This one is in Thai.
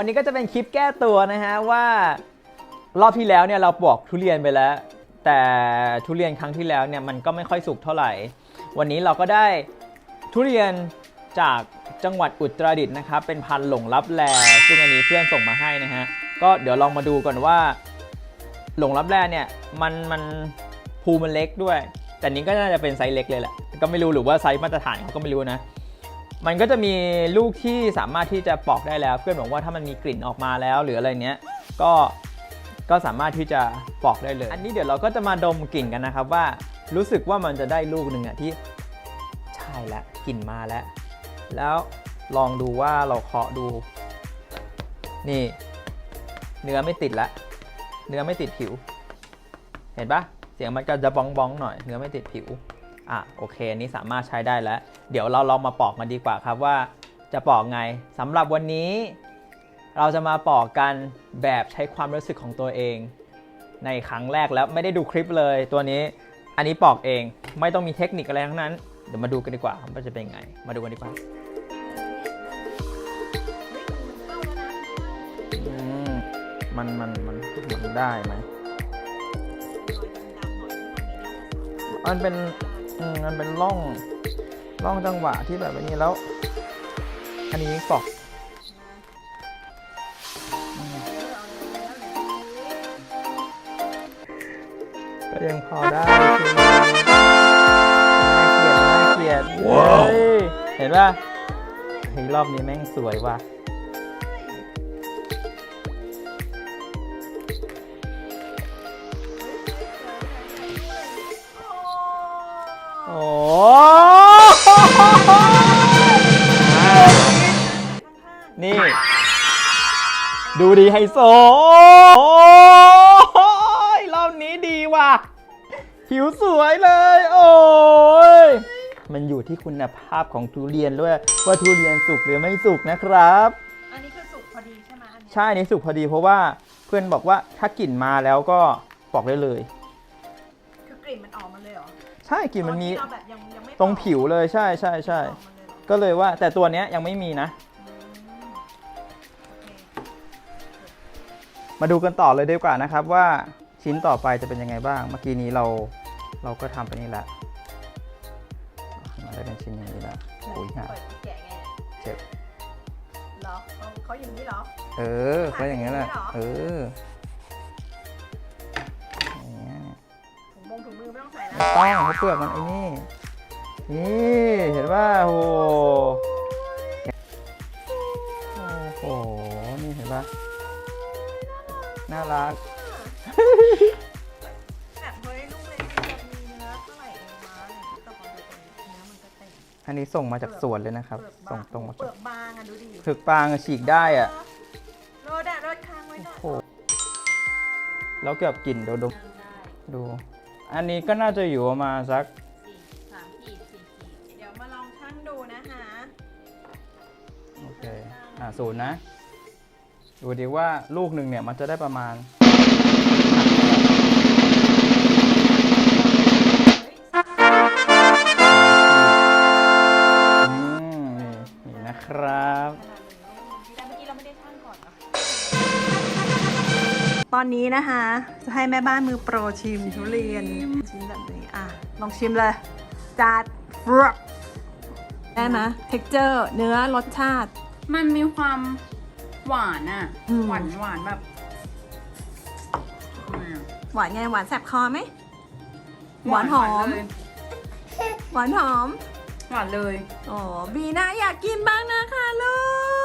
วันนี้ก็จะเป็นคลิปแก้ตัวนะฮะว่ารอบที่แล้วเนี่ยเราปอกทุเรียนไปแล้ว แต่ทุเรียนครั้งที่แล้วเนี่ยมันก็ไม่ค่อยสุกเท่าไหร่ วันนี้เราก็ได้ทุเรียนจากจังหวัดอุตรดิตถ์นะครับเป็นพันหลงลับแลซึ่งอันนี้เพื่อนส่งมาให้นะฮะก็เดี๋ยวลองมาดูก่อนว่า หลงลับแลเนี่ยมันมันภูมันเล็กด้วย แต่นี้ก็น่าจะเป็นไซส์เล็กเลยแหละก็ไม่รู้หรือว่าไซส์มาตรฐานเขาก็ไม่รู้นะ มันก็จะมีลูกที่สามารถที่จะปอกได้แล้ว เพื่อนบอกว่าถ้ามันมีกลิ่นออกมาแล้วหรืออะไรเนี้ยก็ก็สามารถที่จะปอกได้เลย อันนี้เดี๋ยวเราก็จะมาดมกลิ่นกันนะครับว่ารู้สึกว่ามันจะได้ลูกหนึ่งอะที่ใช่แล้วกลิ่นมาแล้ว แล้วลองดูว่าเราเคาะดู นี่ เนื้อไม่ติดละเนื้อไม่ติดผิว เห็นปะเสียงมันก็จะบ้องบ้องๆหน่อย เนื้อไม่ติดผิว อะโอเคอันนี้สามารถใช้ได้แล้ว เดี๋ยวเราลองมาปอกกันดีกว่าครับว่าจะปอกไงสำหรับวันนี้ เราจะมาปอกกันแบบใช้ความรู้สึกของตัวเอง ในครั้งแรกแล้วไม่ได้ดูคลิปเลยตัวนี้ อันนี้ปอกเองไม่ต้องมีเทคนิคอะไรทั้งนั้น เดี๋ยวมาดูกันดีกว่าว่าจะเป็นไง มาดูกันดีกว่าอืมมันมันมันมันได้ไหมมันเป็น มมันเป็นร่องร่องจังหวะที่แบบนี้แล้ว อันนี้ปอกก็ยังพอได้คือน่าเกลียดน่าเกลียดว้าวเฮ้ยเห็นป่ะเฮ้ยรอบนี้แม่งสวยว่ะ โอ้นี่ ดูดีไฮโซโอ้ยรอบนี้ดีว่ะ ผิวสวยเลย โอ้ยมันอยู่ที่คุณภาพของทุเรียนด้วย ว่าทุเรียนสุกหรือไม่สุกนะครับ อันนี้คือสุกพอดีใช่ไหมอันนี้ใช่อันนี้สุกพอดีเพราะว่าเพื่อนบอกว่าถ้ากลิ่นมาแล้วก็ปอกได้เลย คือกลิ่นมันออกมาเลยเหรอ ใช่กลิ่นมันมีตอที่เราแบบยังยังไม่ตรงผิวเลยใช่ใช่ใช่ออกมาเลยเหรอก็เลยว่า แต่ตัวเนี้ยยังไม่มีนะอืมโอเคมาดูกันต่อเลยดีกว่านะครับว่าชิ้นต่อไปจะเป็นยังไงบ้าง เมื่อกี้นี้เราเราก็ทำไปนี่แหละมาได้เป็นชิ้นอย่างนี้แล้วโอ้ยฮะเปิดแกะไงเนี่ยเจ็บ เหรอเขาเขาอย่างนี้เหรอ เออก็อย่างนี้แหละขายเออ ต้องใส่ไม่นะต้องเขาเปลือกมันไอ้นี่ นี่เห็นว่าโอ้โหโอ้โห นี่เห็นปะน่ารัก แบบเฮ้ยลูกเล็กมันจะมีเนื้อเท่าไหร่เองวะแต่พอดูตรงนี้เนื้อมันก็เต็มอันนี้ส่งมาจากสวนเลยนะครับ เปลือกส่บางงตรงมาเปลืจากอกบางอะดูดิถึกปางอะฉีกได้อะโรดอะโรดค้างไว้หน่อย โอ้โหแล้วเกือบกลิ่นเดี๋ยวดมดู อันนี้ก็น่าจะอยู่ประมาณสักสามขีดสี่ขีดเดี๋ยวมาลองชั่งดูนะคะโอเคอ่าศูนย์นะ ดูดีว่าลูกหนึ่งเนี่ยมันจะได้ประมาณอืมนี่นี่นะครับ ตอนนี้นะคะ จะให้แม่บ้านมือโปรชิมทุเรียนชิมแบบนี้อะ ลองชิมเลยจัดฟรักได้ไหมเท็กเจอร์เนื้อรสชาติ มันมีความหวานอะอืม หวานหวานแบบอืมหวานไงหวานแสบคอไหม หวานหอม เลยหวานหอม หวานเลยโอ้บีน่าอยากกินบ้างนะคะลูก